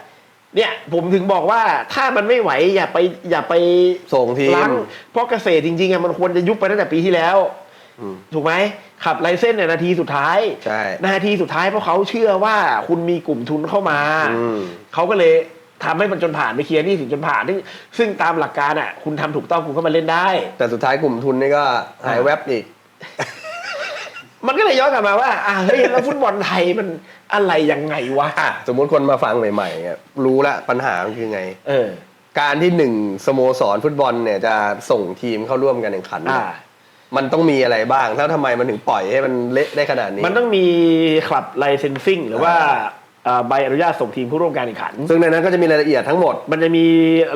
Speaker 2: เนี่ยผมถึงบอกว่าถ้ามันไม่ไหวอย่าไปอย่าไป
Speaker 1: ส่งทีม
Speaker 2: ล้างเพราะเกษตรจริงๆอะมันควรจะยุบไปตั้งแต่ปีที่แล้ว
Speaker 1: อืม
Speaker 2: ถูกไหมขับไลเซนส์เนี่ยนาทีสุดท้าย
Speaker 1: ใช่
Speaker 2: นาทีสุดท้ายเพราะเขาเชื่อว่าคุณมีกลุ่มทุนเข้ามา
Speaker 1: อืม
Speaker 2: เขาก็เลยทำให้มันจนผ่านไปเคลียร์หนี่ถึงจนผ่านซึ่งซึ่งตามหลักการอะ คุณทำถูกต้องคุณก็มาเล่นได้
Speaker 1: แต่สุดท้ายกลุ่มทุนนี่ก็หายแวบอีก
Speaker 2: มันก็เลยย้อนกลับมาว่าอะเฮ้ยแล้วฟุตบอลไทยมันอะไรยังไงวะ
Speaker 1: อะสมมุติคนมาฟังใหม่ๆเนี่ยรู้ละปัญหามันคือไง
Speaker 2: เออ
Speaker 1: การที่หนึ่งสโมสรฟุตบอลเนี่ยจะส่งทีมเข้าร่วมกันแข่งขันเนี่
Speaker 2: อ่า
Speaker 1: ยมันต้องมีอะไรบ้างแล้วทำไมมันถึงปล่อยให้มันเละได้ขนาดนี้
Speaker 2: มันต้องมีคลับไลเซนซิ่งหรือว่าเอ่อ ใบอนุญาตส่งทีมผู้ร่วมการแข่งขัน
Speaker 1: ซึ่งในนั้นก็จะมีรายละเอียดทั้งหมด
Speaker 2: มันจะมี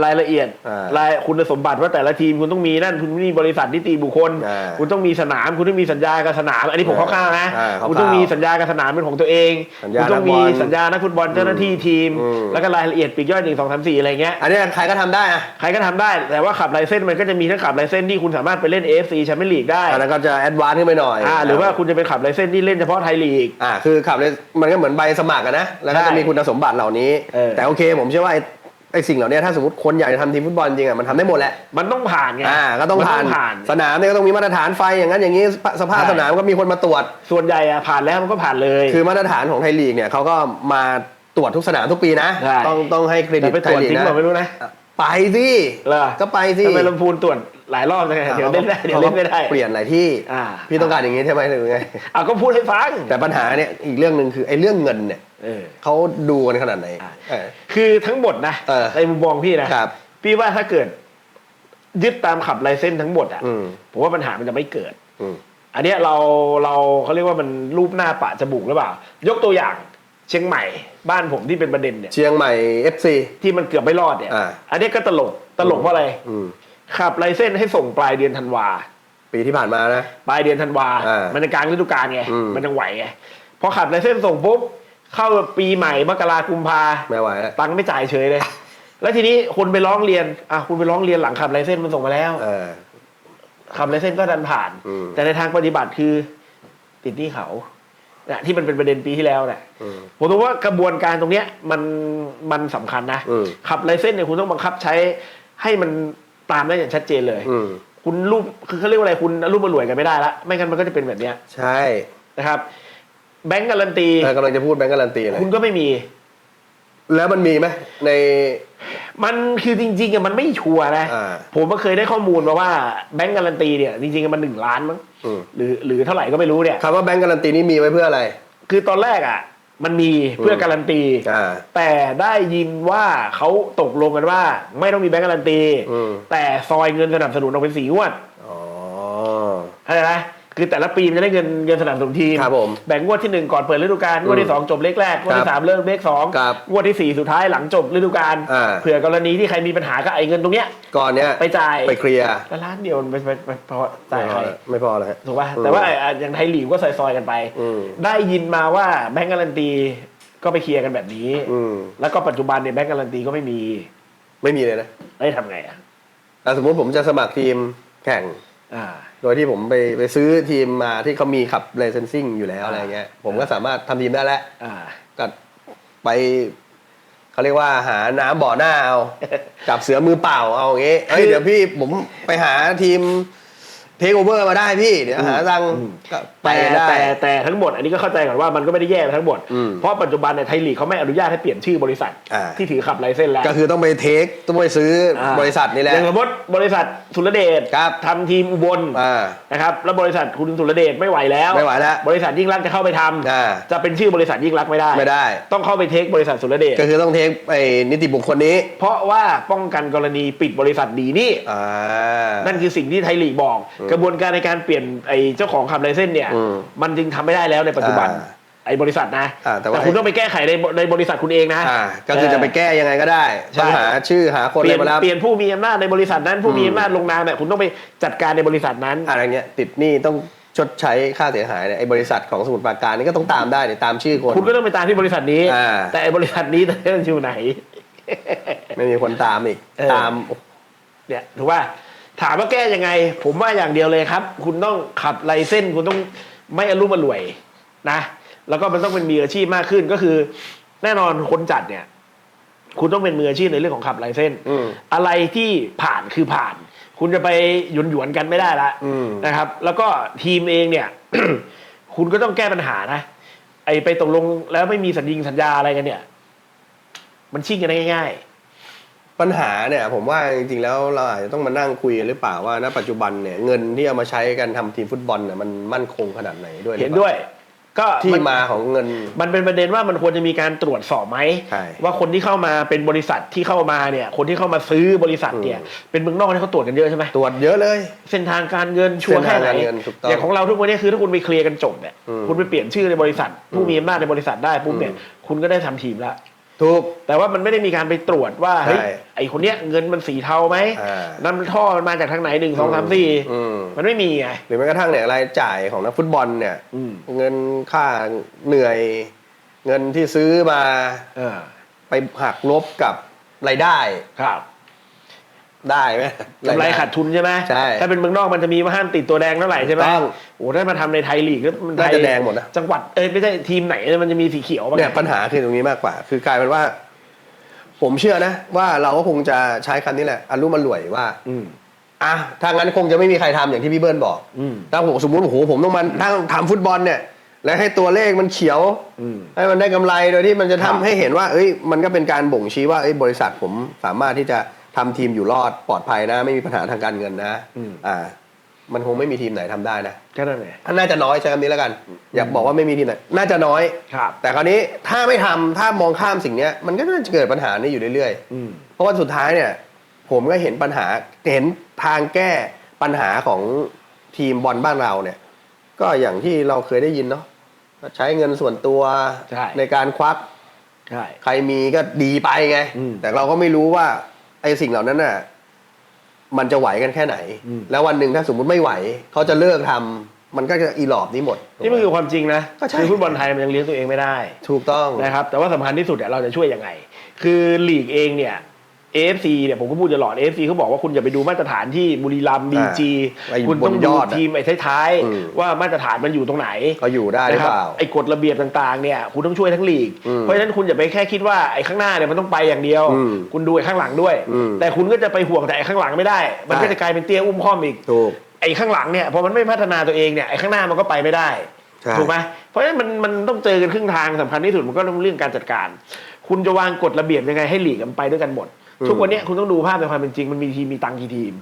Speaker 2: รายละเอียด
Speaker 1: อ่ารา
Speaker 2: ยคุณสมบัติว่าแต่ละทีมคุณต้องมีนั่นคุณต้องมีบริษัทนิติบุคคล
Speaker 1: อ่า
Speaker 2: คุณต้องมีสนาม คุณต้องมีสัญญากับสนาม อันนี้ผม
Speaker 1: อ่า
Speaker 2: คร่าวๆนะ
Speaker 1: อ่าคร่าวๆ
Speaker 2: คุณต้องมีสัญญากับสนามเป็นของตัวเอง
Speaker 1: สัญญา
Speaker 2: คุณต้องมี
Speaker 1: นักบอล
Speaker 2: สัญญานักฟุตบอลเจ้าหน้าที่ทีม
Speaker 1: อืม
Speaker 2: แล้วก็รายละเอียดปลีกย่อยหนึ่งสองสามสี่อะไรเงี้ย
Speaker 1: อันเนี้ยใครก็ทำได้อะ
Speaker 2: ใครก็ทำได้ แต่ว่าขับไลเซนส์มันก็จะมีทั้งขับไลเซนส์ที่คุณสามารถไปเล่น AFC แชมเปี้ยนลีกได้
Speaker 1: อันนั้นก็จะแอดวานซ์ขึ้นไปหน่อย
Speaker 2: อ่าหรือว่าคุณจะเป็นขับไลเซนส์ที่เล่นเฉพาะไทยลีก
Speaker 1: อ่าคือขับเลยมันก็เหมือนใบสมัครอะนะแล้วก็
Speaker 2: ใช่
Speaker 1: จะมีคุณสมบัติเหล่านี้
Speaker 2: เออ
Speaker 1: แต่โอเค ผมเชื่อว่าไอ้ไอ้สิ่งเหล่านี้ถ้าสมมติคนอยากจะทำทีมฟุตบอลจริงอะมันทำได้หมดแหละ
Speaker 2: มันต้องผ่านไง
Speaker 1: อ่าก็ต้อง
Speaker 2: มัน
Speaker 1: ผ่าน
Speaker 2: ผ่าน
Speaker 1: สนามเนี่ยก็ต้องมีมาตรฐานไฟอย่างนั้นอย่างนี้สภสภาพ
Speaker 2: ใช่
Speaker 1: สนามก็มีคนมาตรวจ
Speaker 2: ส่วนใหญ่อะผ่านแล้วมันก็ผ่านเลย
Speaker 1: คือมาตรฐานของไทยลีกเนี่ยเขาก็มาตรวจทุกสนามทุกปีนะ
Speaker 2: ใช่
Speaker 1: ต้องต้องให้เครดิ
Speaker 2: แต่
Speaker 1: ต
Speaker 2: ไป
Speaker 1: ไท
Speaker 2: ตรวยจ
Speaker 1: ลีก
Speaker 2: จริง
Speaker 1: นะ
Speaker 2: เปล่าไม่รู้นะ
Speaker 1: ไปสิ
Speaker 2: เหรอ
Speaker 1: ก็ไปสิ
Speaker 2: ทำไมลำพูนตรวจหลายรอบเลยเดี๋ยวเล่นได้เดี๋ยวเล่นไม่ได้
Speaker 1: เปลี่ยนหลายที่
Speaker 2: อ่า
Speaker 1: พี่ต้องการอย่างนี้ใช่ไหมหรือไง
Speaker 2: อะก็พูดให้ฟัง
Speaker 1: แต่ปัญหาเนี่ยอีกเรื่องหนึ่งคือไอ้เรื่องเงินเนี่ย
Speaker 2: เออ
Speaker 1: เขาดูกันขนาดไหน
Speaker 2: อ่า
Speaker 1: เออ
Speaker 2: คือทั้งหมดนะ
Speaker 1: เออ
Speaker 2: ในมุมมองพี่นะครับ พี่ว่าถ้าเกิด ยึดตามขับไลเซนส์ทั้งหมดอะ
Speaker 1: อืม
Speaker 2: ผมว่าปัญหามันจะไม่เกิด
Speaker 1: อืม
Speaker 2: อันเนี้ยเราเราเขาเรียกว่ามันรูปหน้าปะจมูกหรือเปล่า ยกตัวอย่างเชียงใหม่บ้านผมที่เป็นประเด็นเนี่ย
Speaker 1: เชียงใหม่ FC
Speaker 2: ที่มันเกือบไม่รอดเนี่ย
Speaker 1: อ่า
Speaker 2: อันเนี้ยก็ตลกตลกเพราะอะไร
Speaker 1: อืม
Speaker 2: ขับไลเซนส์ให้ส่งปลายเดือนธันวา
Speaker 1: ปีที่ผ่านมานะ
Speaker 2: ปลายเดือนธันวา
Speaker 1: อ่ามั
Speaker 2: มันในกลางฤดูกาลไง
Speaker 1: อืม
Speaker 2: มันยังไหวไง พอขับไลเซนส์ส่งปุ๊บ เข้าปีใหม่มกรากุมภา
Speaker 1: ไม่ไหวแล้ว
Speaker 2: ตังค์ไม่จ่ายเฉยเลย แล้วทีนี้คุณไปร้องเรียนอะคุณไปร้องเรียนหลังขับไลเซนส์มันส่งมาแล้ว
Speaker 1: เออ
Speaker 2: ขับไลเซนส์ก็ดันผ่าน
Speaker 1: อืม
Speaker 2: แต่ในทางปฏิบัติคือติดหนี้เขาเนี่ยที่มันเป็นประเด็นปีที่แล้วเนี่ย
Speaker 1: อืม
Speaker 2: ผมรู้ว่ากระบวนการตรงเนี้ยมันมันสำคัญนะ
Speaker 1: อืม
Speaker 2: ขับไลเซนส์เนี่ยคุณต้องบังคับใช้ให้มันตามได้อย่างชัดเจนเลย
Speaker 1: อืม
Speaker 2: คุณรูปคือเขาเรียกว่าอะไรคุณรูปมารวยกันไม่ได้ละไม่งั้นมันก็จะเป็นแบบเนี้ย
Speaker 1: ใช่
Speaker 2: นะครับ แบงก์การันตี
Speaker 1: เออกำลังจะพูดแบงก์การันตีเลย
Speaker 2: คุณก็ไม่มี
Speaker 1: แล้วมันมีไหมใน
Speaker 2: มันคือจริงๆอะมันไม่ชัวร์นะ
Speaker 1: อ่า
Speaker 2: ผมก็เคยได้ข้อมูลมาว่าแบงก์การันตีเนี่ย จริงๆมันหนึ่งล้านมั้ง
Speaker 1: อืม
Speaker 2: หรือหรือเท่าไหร่ก็ไม่รู้เนี่ย
Speaker 1: คำว่าแบงก์การันตีนี่มีไว้เพื่ออะไร
Speaker 2: คือตอนแรกอะ มันมีเพื่อการันตี
Speaker 1: อ่า
Speaker 2: แต่ได้ยินว่าเขาตกลงกันว่า ไม่ต้องมีแบงก์การันตี
Speaker 1: อืม
Speaker 2: แต่ซอยเงินสนับสนุนออกเป็นสีงวด
Speaker 1: อ๋อ
Speaker 2: เข้าใจไหม คือแต่ละปีมันจะได้เงินเงินสนับสนุนทีม
Speaker 1: ครับผม
Speaker 2: แบ่งงวดที่หนึ่งก่อนเปิดฤดูกาลงวดที่สองจบเลขแรกงวด
Speaker 1: ครั
Speaker 2: ที่
Speaker 1: บ
Speaker 2: สามเริ่มเลขสอง
Speaker 1: ครับ
Speaker 2: งวดที่สี่สุดท้ายหลังจบฤดูกาล
Speaker 1: อ่า
Speaker 2: เผื่อกรณีที่ใครมีปัญหาก็ไอ้เงินตรงเนี้ย
Speaker 1: ก่อนเนี้ย
Speaker 2: ไปจ่าย
Speaker 1: ไปเคลียร์
Speaker 2: แล้วล้านเดียวมันไปไปไปพอจ่ายใคร
Speaker 1: ไม่พอแล้วฮะ
Speaker 2: ถูกป่ะ
Speaker 1: อืม
Speaker 2: แต่ว่าไอ้อะอย่างไทยลีกก็ซอยๆกันไป
Speaker 1: อืม
Speaker 2: ได้ยินมาว่าแบงก์การันตีก็ไปเคลียร์กันแบบนี้
Speaker 1: อืม
Speaker 2: แล้วก็ปัจจุบันเนี่ยแบงก์การันตีก็ไม่มี
Speaker 1: ไม่มีเลยนะ
Speaker 2: เอ้ยทำไงอะ
Speaker 1: แต่สมมุติผมจะสมัครทีมแข่ง
Speaker 2: อ่า
Speaker 1: โดยที่ผมไปไปซื้อทีมมาที่เขามีขับเลเซนซิ่งอยู่แล้ว
Speaker 2: อ่า
Speaker 1: อะไรเงี้ย ผมก็สามารถทำทีมได้แล้ว
Speaker 2: อ่า
Speaker 1: ก็ไปเขาเรียกว่าหาน้ำบ่อหน้าเอาจับเสือมือเปล่าเอาอย่างงี้เฮ้ย
Speaker 2: คือ
Speaker 1: เดี๋ยวพี่ผมไปหาทีมเทคโอเวอร์มาได้พี่ เดี๋ยวหาตังค์ก็ไป
Speaker 2: แต่
Speaker 1: ได้
Speaker 2: แต่แต่ทั้งหมดอันนี้ก็เข้าใจก่อนว่ามันก็ไม่ได้แย่ไปทั้งหมด
Speaker 1: อืม
Speaker 2: เพราะปัจจุบันเนี่ยไทยลีกเขาไม่อนุญาตให้เปลี่ยนชื่อบริษัท
Speaker 1: อ่า
Speaker 2: ที่ถือขับไลเซนส์แล้ว
Speaker 1: ก็คือต้องไปเทคต้องไปซื้ออาบริษัทนี่แหละ
Speaker 2: อย่างสมมติบริษัทสุรเดช
Speaker 1: ครับ
Speaker 2: ทำทีมอุบล
Speaker 1: อ่า
Speaker 2: นะครับแล้วบริษัทคุณสุรเดชไม่ไหวแล้ว
Speaker 1: ไม่ไหวแล้ว
Speaker 2: บริษัทยิ่งรักษณ์จะเข้าไปทำ
Speaker 1: อ่า
Speaker 2: จะเป็นชื่อบริษัทยิ่งรักษณ์ไม่ได้
Speaker 1: ไม่ได้
Speaker 2: ต้องเข้าไปเทคบริษัทสุรเดช
Speaker 1: ก็คือต้องเทคไอ้นิติบุคคลนี้
Speaker 2: เพราะว่าป้องกันกรณีปิดบริษัทดีนี่
Speaker 1: อ่า
Speaker 2: นั่นคือสิ่งที่ไทยลีกบอก กระบวนการในการเปลี่ยนไอ้เจ้าของขับไลเซนส์เนี่ย
Speaker 1: อืม
Speaker 2: มันจึงทำไม่ได้แล้วในปัจจุบัน
Speaker 1: อ่า
Speaker 2: ไอ้บริษัทนะ
Speaker 1: อ่าแต่ว่า
Speaker 2: คุณต้องไปแก้ไขในในบริษัทคุณเองนะ
Speaker 1: อ่าก็คือจะไปแก้ยังไงก็ได้
Speaker 2: ใช่
Speaker 1: ต้องหาชื่อหาคน
Speaker 2: เป
Speaker 1: อะไร
Speaker 2: ลี่ยน
Speaker 1: มารับ
Speaker 2: เปลี่ยนผู้มีอำนาจในบริษัทนั้นผู้มี
Speaker 1: อืม
Speaker 2: อำนาจลงนามเนี่ยคุณต้องไปจัดการในบริษัทนั้น
Speaker 1: อะไรเงี้ยติดหนี้ต้องชดใช้ค่าเสียหายเนี่ยไอ้บริษัทของสมุทรปราการนี่ก็ต้องตามได้เนี่ยตามชื่อคน
Speaker 2: คุณก็ต้องไปตามที่บริษัทนี้
Speaker 1: อ่า
Speaker 2: แต่ไอ้บริษัทนี้ตอนนี้มันอยู่ไหน
Speaker 1: ไม่มีคนตามอีก
Speaker 2: เออ
Speaker 1: ตาม
Speaker 2: เนี่ยถูกว่า ถามว่าแก้ยังไง ผมว่าอย่างเดียวเลยครับ คุณต้องขับไลเซนส์คุณต้องไม่อารมณ์อร่วยนะ แล้วก็มันต้องเป็นมืออาชีพมากขึ้นก็คือ แน่นอนคนจัดเนี่ย คุณต้องเป็นมืออาชีพในเรื่องของขับไลเซนส์
Speaker 1: อืม
Speaker 2: อะไรที่ผ่านคือผ่าน คุณจะไปหยวนหยวนๆกันไม่ได้ละ
Speaker 1: อืม
Speaker 2: นะครับ แล้วก็ทีมเองเนี่ย คุณก็ต้องแก้ปัญหานะไอไปตกลงแล้วไม่มีสัญญิงสัญญาอะไรกันเนี่ย มันชิ่งกันได้ง่าย
Speaker 1: ปัญหาเนี่ยผมว่าจริงๆแล้วเราอาจจะต้องมานั่งคุยกันหรือเปล่าว่าณปัจจุบันเนี่ยเงินที่เอามาใช้กันทำทีมฟุตบอลเนี่ยมันมั่นคงขนาดไหนด้วย
Speaker 2: ๆเห็นด้วย ก็
Speaker 1: ที่
Speaker 2: มัน
Speaker 1: มาของเงิน
Speaker 2: มันเป็นประเด็นว่ามันควรจะมีการตรวจสอบไหม
Speaker 1: ใช่
Speaker 2: ว่าคนที่เข้ามาเป็นบริษัทที่เข้ามาเนี่ย คนที่เข้ามาซื้อบริษัทเนี่ยเป็นเมืองนอกที่เขาตรวจกันเยอะใช่ไหม
Speaker 1: ตรวจเยอะเลย
Speaker 2: เส้นทางการเงินชัวร์แค่ไหน
Speaker 1: เส้นทางการเงินถูกต้อง
Speaker 2: อย่างของเราทุกวันนี้คือถ้าคุณไปเคลียร์กันจบเนี่ย
Speaker 1: อืม
Speaker 2: คุณไปเปลี่ยนชื่อในบริษัท ผู้มีอำนาจในบริษัทได้ปุ๊บเนี่ยคุณก็ได้ทำทีมแล้ว
Speaker 1: ถูก
Speaker 2: แต่ว่ามันไม่ได้มีการไปตรวจว่า
Speaker 1: ใช่
Speaker 2: เฮ้ยไอคนเนี้ยเงินมันสีเทาไหม
Speaker 1: อ่า
Speaker 2: น้ำท่อมันมาจากทางไหนหนึ่งสองสามสี่
Speaker 1: อืม
Speaker 2: มันไม่มีไง
Speaker 1: หรือแม้กระทั่งเนี่ยรายจ่ายของนักฟุตบอลเนี่ย
Speaker 2: อืม
Speaker 1: เงินค่าเหนื่อย เงินที่ซื้อมา
Speaker 2: เออ
Speaker 1: ไปหักลบกับรายได้
Speaker 2: ครับ
Speaker 1: ได้ไหม
Speaker 2: กำไรขาดทุนใช่ไหม
Speaker 1: ใช่
Speaker 2: ถ้าเป็นเมืองนอกมันจะมีว่าห้ามติดตัวแดงเท่าไหร่ใช่ไหม
Speaker 1: ถูกต้อง
Speaker 2: โอ้ถ้ามาทำในไทยลีกแล้วมันไท
Speaker 1: น่ายจะแดงหมดนะ
Speaker 2: จังหวัดเอ้ยไม่ใช่ทีมไหนมันจะมีสีเขียวบ้าง
Speaker 1: เนี่ยปัญหาคือตรงนี้มากกว่า คือกลายเป็นว่า ผมเชื่อนะ ว่าเราก็คงจะใช้คำนี้แหละอารมณ์มันรวยว่า
Speaker 2: อืม
Speaker 1: อะถ้างั้นคงจะไม่มีใครทำอย่างที่พี่เบิ้ลบอก
Speaker 2: อืม
Speaker 1: ถ้าผมสมมติโอ้โหผมต้องมานั่งทำฟุตบอลเนี่ยแล้วให้ตัวเลขมันเขียว
Speaker 2: อืม
Speaker 1: ให้มันได้กำไรโดยที่มันจะทำ
Speaker 2: ครับ
Speaker 1: ให้เห็นว่า เอ้ย มันก็เป็นการบ่งชี้ว่าเอ้ยบริษัทผมสามารถที่จะ ทำทีมอยู่รอดปลอดภัยนะ ไม่มีปัญหาทางการเงินนะ
Speaker 2: อืม
Speaker 1: อ่า มันคงไม่มีทีมไหนทำได้นะ
Speaker 2: ก็นั่นไง
Speaker 1: น่าจะน้อยใช้คำนี้แล้วกัน อยากบอกว่าไม่มีทีมไหนน่าจะน้อย
Speaker 2: ครับ
Speaker 1: แต่คราวนี้ถ้าไม่ทำถ้ามองข้ามสิ่งเนี้ย มันก็จะเกิดปัญหานี้อยู่เรื่อยๆ
Speaker 2: อืม
Speaker 1: เพราะว่าสุดท้ายเนี่ย ผมก็เห็นปัญหาเห็นทางแก้ปัญหาของทีมบอลบ้านเราเนี่ย ก็อย่างที่เราเคยได้ยินเนาะใช้เงินส่วนตัว
Speaker 2: ใช่
Speaker 1: การควัก
Speaker 2: ใช่
Speaker 1: ใครมีก็ดีไปไง
Speaker 2: อืม
Speaker 1: แต่เราก็ไม่รู้ว่า ไอ้สิ่งเหล่านั้นน่ะ มันจะไหวกันแค่ไหน
Speaker 2: อืม
Speaker 1: แล้ววันหนึ่งถ้าสมมุติไม่ไหว เขาจะเลิกทำมันก็จะอีหลอบนี้หมด
Speaker 2: นี่มันคือความจริงนะ
Speaker 1: ก็ใช่
Speaker 2: คือฟุตบอลไทยมันยังเลี้ยงตัวเองไม่ได้
Speaker 1: ถูกต้อง
Speaker 2: นะครับแต่ว่าสำคัญที่สุดเนี่ยเราจะช่วยยังไง คือลีกเองเนี่ย AFC เนี่ยผมก็พูดตลอด AFC เขาบอกว่าคุณอย่าไปดูมาตรฐานที่บุรีรัมย์บีจี
Speaker 1: ไอ้
Speaker 2: คุณต้อง
Speaker 1: บนย
Speaker 2: ดู
Speaker 1: อดอะ
Speaker 2: ทีมไอ้ท้าย
Speaker 1: อืม
Speaker 2: ๆว่ามาตรฐานมันอยู่ตรงไหน
Speaker 1: เขาอยู่ได้หรือ
Speaker 2: นะครั
Speaker 1: เปล่า
Speaker 2: ไอ้กฎระเบียบต่างๆเนี่ยคุณต้องช่วยทั้งลีก
Speaker 1: อืม
Speaker 2: เพราะฉะนั้นคุณอย่าไปแค่คิดว่าไอ้ข้างหน้าเนี่ยมันต้องไปอย่างเดียว
Speaker 1: อืม
Speaker 2: คุณดูไอ้ข้างหลังด้วย
Speaker 1: อืม
Speaker 2: แต่คุณก็จะไปห่วงแต่ไอ้ข้างหลังไม่ได้ มันก็
Speaker 1: ใช่
Speaker 2: จะกลายเป็นเตี้ยอุ้มข้อมอีก
Speaker 1: ถูก
Speaker 2: ไอ้ข้างหลังเนี่ยพอมันไม่พัฒนาตัวเองเนี่ยไอ้ข้างหน้ามันก็ไปไม่ได้
Speaker 1: ใช่
Speaker 2: ถูกไหมเพราะฉะนั้นมันมันต้องเจอกันครึ่งทางสำคัญที่สุดมันก็เรื่องการจัดการ คุณจะวางกฎระเบียบยังไงให้หลีกมันไปด้วยกันหมด ทุกวันเนี้ยคุณต้องดูภาพในความเป็นจริงมันมีทีมมีตังค์กี่ทีม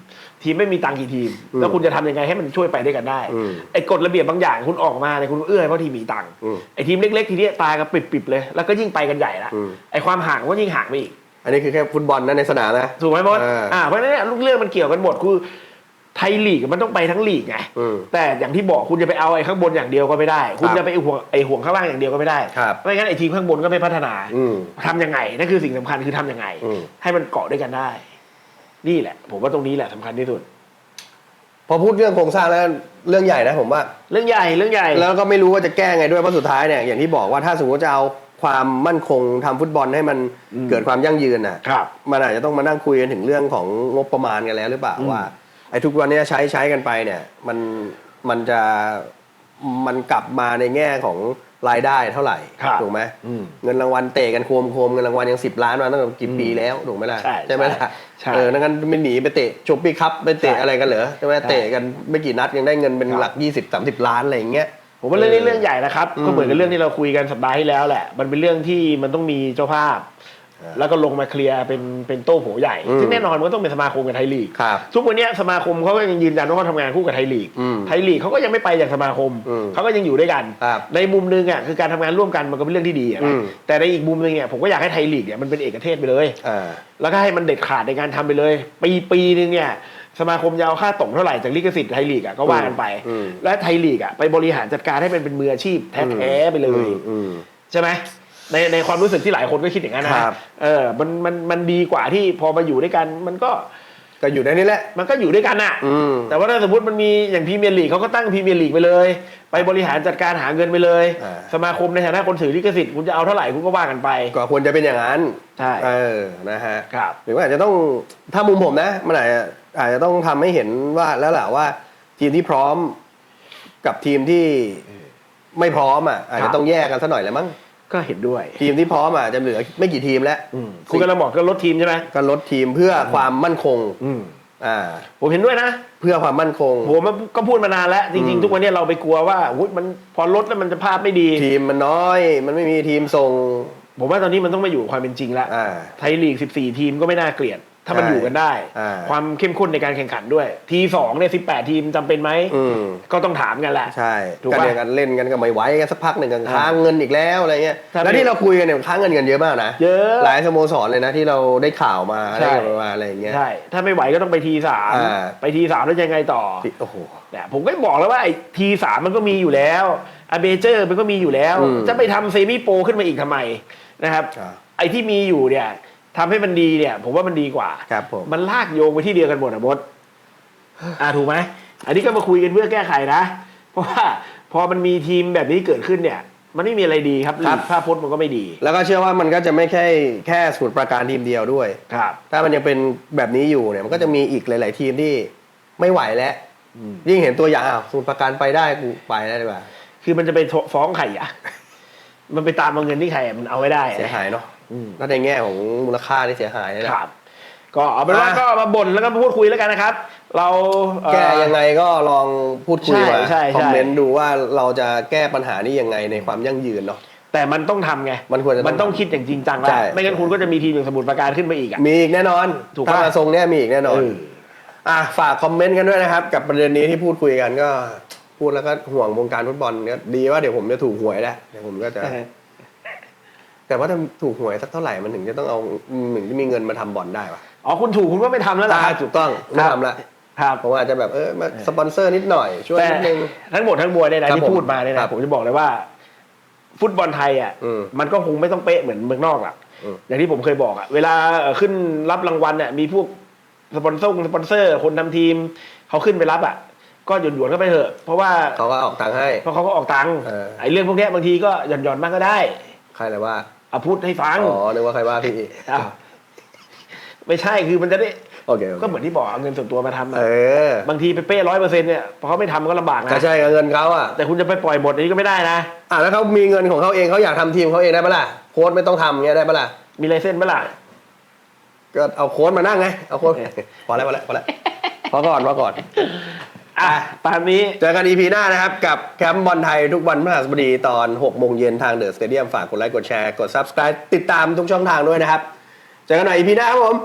Speaker 2: ทีมไม่มีตังค์กี่ทีม แล้วคุณจะทำยังไงให้มันช่วยไปด้วยกันได้
Speaker 1: อืม
Speaker 2: ไอ้กฎระเบียบบางอย่างคุณออกมาเนี่ยคุณเอื้อให้เพราะทีมมีตังค์
Speaker 1: อืม
Speaker 2: ไอ้ทีมเล็ก ๆ ทีเนี้ยตายกันปิบๆเลย แล้วก็ยิ่งไปกันใหญ่ละ
Speaker 1: อืม
Speaker 2: ไอ้ความห่างก็ยิ่งห่างไปอีก
Speaker 1: อันนี้คือแค่ฟุตบอลนะในสนามนะ
Speaker 2: ถูกไหมมด
Speaker 1: อ่า
Speaker 2: อ่าเพราะฉะนั้นเนี่ยลูกเรื่องมันเกี่ยวกันหมดคือ ไทยลีกมันต้องไปทั้งลีกไง
Speaker 1: อืม
Speaker 2: แต่อย่างที่บอกคุณจะไปเอาไอ้ข้างบนอย่างเดียวก็ไม่ได้ คุณ
Speaker 1: ครับ
Speaker 2: จะไปห่วงไอ้ห่วงข้างล่างอย่างเดียวก็ไม่ได้
Speaker 1: ครับ
Speaker 2: ไม่งั้นไอ้ทีมข้างบนก็ไม่พัฒนา
Speaker 1: อืม
Speaker 2: ทำยังไงนั่นคือสิ่งสำคัญคือทำยังไง
Speaker 1: อืม
Speaker 2: ให้มันเกาะด้วยกันได้ นี่แหละ ผมว่าตรงนี้แหละสำคัญที่สุด
Speaker 1: พอพูดเรื่องโครงสร้างแล้วเรื่องใหญ่นะผมว่า
Speaker 2: เรื่องใหญ่เรื่องใหญ่
Speaker 1: แล้วก็ไม่รู้ว่าจะแก้ไงด้วยเพราะสุดท้ายเนี่ยอย่างที่บอกว่าถ้าสมมติจะเอาความมั่นคงทำฟุตบอลให้มัน
Speaker 2: อืม
Speaker 1: เกิดความยั่งยืนน่ะ
Speaker 2: ครับ
Speaker 1: มันอาจจะต้องมานั่งคุยกันถึงเรื่องของงบประมาณกันแล้วหรือเปล่า
Speaker 2: อืม
Speaker 1: ว่า ไอ้ทุกวันเนี้ยใช้ใช้กันไปเนี่ย มันมันจะมันกลับมาในแง่ของรายได้เท่าไหร่
Speaker 2: ครับ
Speaker 1: ถูกไหม
Speaker 2: อืม
Speaker 1: เงินรางวัลเตะกันโคมโคมๆเงินรางวัลยังสิบล้านมาตั้งแต่กี่ปีแล้วถูกไหมล่ะ
Speaker 2: ใช่
Speaker 1: ไหมล่ะ
Speaker 2: ใช่
Speaker 1: เออนั่นไม่หนีไปเตะชมปี้คัพไปเตะ
Speaker 2: ใช่
Speaker 1: อะไรกันเหรอใช่ไหม
Speaker 2: ใช่
Speaker 1: เตะกันไม่กี่นัดยังได้เงินเป็น
Speaker 2: ครับ
Speaker 1: หลักยี่สิบสามสิบล้านอะไรอย่างเงี้ย
Speaker 2: ผมว่าเรื่องนี้เรื่องใหญ่นะครับ
Speaker 1: อืม
Speaker 2: ก็เหมือนกับเรื่องที่เราคุยกันสัปดาห์ที่แล้วแหละ มันเป็นเรื่องที่มันต้องมีเจ้าภาพ
Speaker 1: อ่า
Speaker 2: แล้วก็ลงมาเคลียร์เป็นเป็นโต้โผใหญ่
Speaker 1: อืม
Speaker 2: ซึ่งแน่นอนมันก็ต้องเป็นสมาคมกับไทยลีก
Speaker 1: ครับ
Speaker 2: ทุกวันเนี้ยสมาคมเขาก็ยังยืนยันว่าเขาทำงานคู่กับไทยลีก
Speaker 1: อืม
Speaker 2: ไทยลีกเขาก็ยังไม่ไปจากสมาคม
Speaker 1: อืม
Speaker 2: เขาก็ยังอยู่ด้วยกัน
Speaker 1: ครับ
Speaker 2: ในมุมหนึงอะคือการทำงานร่วมกันมันก็เป็นเรื่องที่ดีอะ
Speaker 1: อื
Speaker 2: นะ
Speaker 1: ม
Speaker 2: แต่ในอีกมุมหนึงเนี่ยผมก็อยากให้ไทยลีกเนี่ยมันเป็นเอกเทศไปเลย
Speaker 1: อ่า
Speaker 2: แล้วก็ให้มันเด็ดขาดในการทำไปเลย ปีปีนึงเนี่ยสมาคมจะเอาค่าตกเท่าไหร่จากลิขสิทธิ์ไทยลีกอะก็ว่ากันไป
Speaker 1: อืม
Speaker 2: และไทยลีกอะไปบริหารจัดการให้มันเป็นมืออาชีพแท้ๆไปเลย
Speaker 1: อืมอืม
Speaker 2: ใช่ไหม ในในความรู้สึกที่หลายคนก็คิดอย่างนั้นนะครับ เออมันมันมันดีกว่าที่พอมาอยู่ด้วยกันมันก็
Speaker 1: ก็อยู่ในนี้แหละ
Speaker 2: มันก็อยู่ด้วยกันอะ
Speaker 1: อืม
Speaker 2: แต่ว่าถ้าสมมติมันมีอย่างพรีเมียร์ลีกเขาก็ตั้งพรีเมียร์ลีกไปเลย ไปบริหารจัดการหาเงินไปเลย
Speaker 1: อ่า
Speaker 2: สมาคมในฐานะคนถือลิขสิทธิ์คุณจะเอาเท่าไหร่คุณก็ว่ากันไป
Speaker 1: ก็ควรจะเป็นอย่างนั้น
Speaker 2: ใช่
Speaker 1: เออนะฮะ
Speaker 2: ครับ
Speaker 1: หรือว่าอาจจะต้องถ้ามุมผมนะมันอาจจะอาจจะต้องทำให้เห็นว่าแล้วแหละว่า ทีมที่พร้อมกับทีมที่ไม่พร้อมอะอาจ
Speaker 2: ครั
Speaker 1: จะ
Speaker 2: บ
Speaker 1: ต้องแยกกันสักหน่อยแหล้วมั้ง
Speaker 2: ก็เห็นด้วย
Speaker 1: ทีมที่พร้อมอะจะเหลือไม่กี่ทีมแล้ว
Speaker 2: อืมคุณกำลังบอกก็ลดทีมใช่ไหม
Speaker 1: ก็ลดทีมเพื่อความมั่นคง
Speaker 2: อืม
Speaker 1: อ่า
Speaker 2: ผมเห็นด้วยนะ
Speaker 1: เพื่อความมั่นคง
Speaker 2: ผมก็พูดมานานแล้ว จริง
Speaker 1: อืม
Speaker 2: ๆทุกวันนี้เราไปกลัวว่าอุ๊ยมันพอลดแล้วมันจะภาพไม่ดี
Speaker 1: ทีมมันน้อย มันไม่มีทีมส่ง
Speaker 2: ผมว่าตอนนี้มันต้องมาอยู่กับความเป็นจริงแล้ว
Speaker 1: อ่า
Speaker 2: ไทยลีก 14 ทีมก็ไม่น่าเกลียด ถ้ามัน
Speaker 1: ใช่
Speaker 2: อยู่กันได้
Speaker 1: อ่า
Speaker 2: ความเข้มข้นในการแข่งขันด้วย ทีสองเนี่ย18ทีมจำเป็นไหม
Speaker 1: อืม
Speaker 2: ก็ต้องถามกันแหละ
Speaker 1: ใช่
Speaker 2: ถูก
Speaker 1: ก็
Speaker 2: ปะ
Speaker 1: เดียวกันเล่นกันก็ไม่ไหวกันสักพักหนึ่งกัน
Speaker 2: อ่า
Speaker 1: ค้างเงินอีกแล้วอะไรเงี้ย
Speaker 2: ถ้า
Speaker 1: แล้วที่เราคุยกันเนี่ยค้างเงินกันเยอะมากนะ
Speaker 2: เยอะ
Speaker 1: หลายสโมสรเลยนะที่เราได้ข่าวมา
Speaker 2: ใช่
Speaker 1: ได้มาอะไรอย่างเงี้ย
Speaker 2: ใช่ถ้าไม่ไหวก็ต้องไปทีสาม
Speaker 1: อ่า
Speaker 2: ไปทีสามแล้วยังไงต่อ
Speaker 1: ที่โอ้โห
Speaker 2: เนี่ยผมก็บอกแล้วว่าไอ้ทีสามมันก็มีอยู่แล้วอะเบเจอร์มันก็มีอยู่แล้ว
Speaker 1: อืม
Speaker 2: จะไปทำเซมิโปรขึ้นมาอีกทำไมนะครับ
Speaker 1: อ่า
Speaker 2: ไอ้ที่มีอยู่เนี่ย ทำให้มันดีเนี่ย ผมว่ามันดีกว่า
Speaker 1: ครับผม
Speaker 2: มันลากโยงไปที่เดียวกันหมดอะบดอ่าถูกไหมอันนี้ก็มาคุยกันเพื่อแก้ไขนะ เพราะว่าพอมันมีทีมแบบนี้เกิดขึ้นเนี่ย มันไม่มีอะไรดีครับ
Speaker 1: ครับ
Speaker 2: ภาพพจน์มันก็ไม่ดี
Speaker 1: แล้วก็เชื่อว่ามันก็จะไม่แค่แค่สมุทรปราการทีมเดียวด้วย
Speaker 2: ครับ
Speaker 1: ถ้ามันยังเป็นแบบนี้อยู่เนี่ยมันก็จะมีอีกหลาย ๆ ทีมที่ไม่ไหวแล้วยิ่งเห็นตัวอย่างอ้าวสมุทรปราการไปได้กูไปแล้วดีกว่า
Speaker 2: คือมันจะไปฟ้องใครอะ มันไปตามเอาเงินที่ใครอะมันเอาไม่ได้อะ
Speaker 1: เสียหายเนาะ
Speaker 2: อืม
Speaker 1: ถ้าในแง่ของมูลค่าที่เสียหายเลยนะครับ
Speaker 2: ก็เอาเป็นว่า
Speaker 1: อะ
Speaker 2: ก็มาบ่นแล้วก็มาพูดคุยแล้วกันนะครับ เราเอ่อ
Speaker 1: แก้ยังไงก็ลองพูดคุย
Speaker 2: ใช่
Speaker 1: มา
Speaker 2: ใช่ใช่
Speaker 1: คอมเมนต์ดูว่าเราจะแก้ปัญหานี้ยังไงในความยั่งยืนเนาะ
Speaker 2: แต่มันต้องทำไง
Speaker 1: มันควรจะต้อง
Speaker 2: มันต้องคิดอย่างจริงจังแล้ว
Speaker 1: ใช่
Speaker 2: ไม่งั้นคุณก็จะมีทีมอย่างสมุทรปราการขึ้นมาอีกอะ
Speaker 1: มีอีกแน่นอน
Speaker 2: ถูก
Speaker 1: ถ้า
Speaker 2: ปะ
Speaker 1: มาทรงเนี้ยมีอีกแน่นอน
Speaker 2: เออ
Speaker 1: อะฝากคอมเมนต์กันด้วยนะครับ กับประเด็นนี้ที่พูดคุยกันก็พูดแล้วก็ห่วงวงการฟุตบอลก็ดีว่าเดี๋ยวผมจะถูกหวยแล้วเดี๋ยวผมก็จะ แต่ว่าถ้าถูกหวยสักเท่าไหร่มันถึงจะต้องเอาถึงจะมีเงินมาทำบอลได้ปะ
Speaker 2: อ๋อคุณถูกคุณก็ไม่ทำแล้วล่ะ
Speaker 1: อ่าถูกต้องไม่
Speaker 2: ครับ
Speaker 1: ทำละ
Speaker 2: ครับ
Speaker 1: เพราะว่าอาจจะแบบเออมาสปอนเซอร์นิดหน่อยช่วย
Speaker 2: แต่
Speaker 1: นิดนึง
Speaker 2: ทั้งหมดทั้งมวลเนี่ยนะครับที่
Speaker 1: ผม
Speaker 2: พูดมาเนี่ย
Speaker 1: ครั
Speaker 2: นะ
Speaker 1: บ
Speaker 2: ผมจะบอกเลยว่า ฟุตบอลไทยอะ
Speaker 1: อืม
Speaker 2: มันก็คงไม่ต้องเป๊ะเหมือนเมืองนอกหรอก
Speaker 1: อืม
Speaker 2: อย่างที่ผมเคยบอกอะเวลาเอ่อขึ้นรับรางวัลเนี่ยมีพวกสปอนเซอร์สปอนเซอร์คนทำทีมเขาขึ้นไปรับอะก็หยวนหยวนๆเข้าไปเถอะ เพราะว่า
Speaker 1: เขาก็ออกตังค์ให้
Speaker 2: เพราะเขาก็ออกตังค์
Speaker 1: เออ
Speaker 2: ไอ้เรื่องพวกเนี้ยบางทีก็หย่อนหย่อนๆบ้างก็ได้
Speaker 1: ใครเลยว่า
Speaker 2: เอาพูดให้ฟัง
Speaker 1: อ๋อนึกว่าใครว่าพี่
Speaker 2: อ้าวไม่ใช่คือมันจะได้
Speaker 1: โอเคโอเค
Speaker 2: ก็เหมือนที่บอกเอาเงินส่วนตัวมาทำอะ
Speaker 1: เออ
Speaker 2: บางทีไปเป้ร้อยเปอร์เซ็นต์เนี่ยพอเขาไม่ทำก็ลำบากนะ
Speaker 1: ก็ใช่กับเงินเขาอะ
Speaker 2: แต่คุณจะไปปล่อยหมดอันนี้ก็ไม่ได้นะ
Speaker 1: อะแล้วเขามีเงินของเขาเองเขาอยากทำทีมเขาเองได้ปะล่ะโค้ชไม่ต้องทำเงี้ยได้ปะล่ะ
Speaker 2: มีลายเส้นไหมล่ะ
Speaker 1: ก็เอาโค้ชมานั่งไงเอาโค้ชพอแล้วพอแล้วพอแล้วพอก่อนพอก่อน
Speaker 2: อะตามนี้
Speaker 1: เจอกัน EP หน้านะครับ กับแคมป์บอลไทยทุกวันพฤหัสบดีตอน 6 โมงเย็นทางเดอะสเตเดียมฝากกดไลค์กดแชร์ กด Subscribe ติดตามทุกช่องทางด้วยนะครับ เจอกันใหม่ EP หน้าครับผม